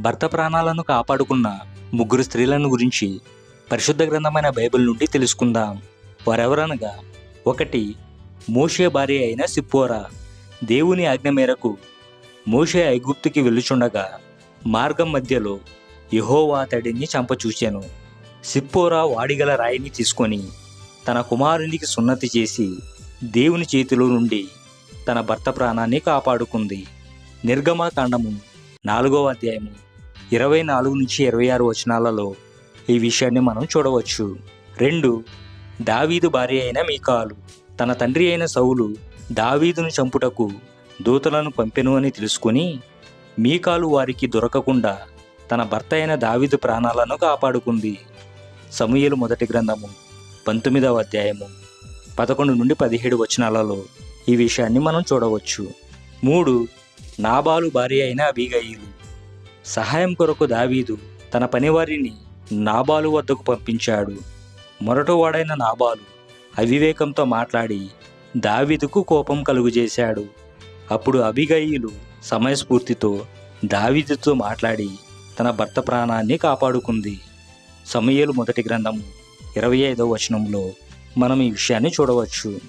భర్త ప్రాణాలను కాపాడుకున్న ముగ్గురు స్త్రీలను గురించి పరిశుద్ధ గ్రంథమైన బైబిల్ నుండి తెలుసుకుందాం. వారెవరనగా ఒకటి మోషే భార్య అయిన సిప్పోరా దేవుని ఆజ్ఞ మేరకు మోషే ఐగుప్తుకి వెళ్ళుచుండగా మార్గం మధ్యలో యహోవా అతడిని చంపచూచాను. సిప్పోరా వాడిగల రాయిని తీసుకొని తన కుమారునికి సున్నతి చేసి దేవుని చేతిలో నుండి తన భర్త ప్రాణాన్ని కాపాడుకుంది. నిర్గమాకాండము నాలుగవ అధ్యాయము. ఇరవై నాలుగు నుంచి ఇరవై ఆరు వచనాలలో ఈ విషయాన్ని మనం చూడవచ్చు. రెండు దావీదు భార్య అయిన మీకాలు తన తండ్రి అయిన సౌలు దావీదును చంపుటకు దూతలను పంపెను అని తెలుసుకుని మీకాలు వారికి దొరకకుండా తన భర్త అయిన దావీదు ప్రాణాలను కాపాడుకుంది. సమూహలు మొదటి గ్రంథము పంతొమ్మిదవ అధ్యాయము పదకొండు నుండి పదిహేడు వచనాలలో ఈ విషయాన్ని మనం చూడవచ్చు. మూడు నాబాలు భార్య అయిన అబీగయిలు సహాయం కొరకు దావీదు తన పనివారిని నాబాలు వద్దకు పంపించాడు. మొరటవాడైన నాబాలు అవివేకంతో మాట్లాడి దావీదుకు కోపం కలుగుజేశాడు. అప్పుడు అభిగయులు సమయస్ఫూర్తితో దావీదుతో మాట్లాడి తన భర్త ప్రాణాన్ని కాపాడుకుంది. సమయలు మొదటి గ్రంథము ఇరవై ఐదవ వచనంలో మనం ఈ విషయాన్ని చూడవచ్చు.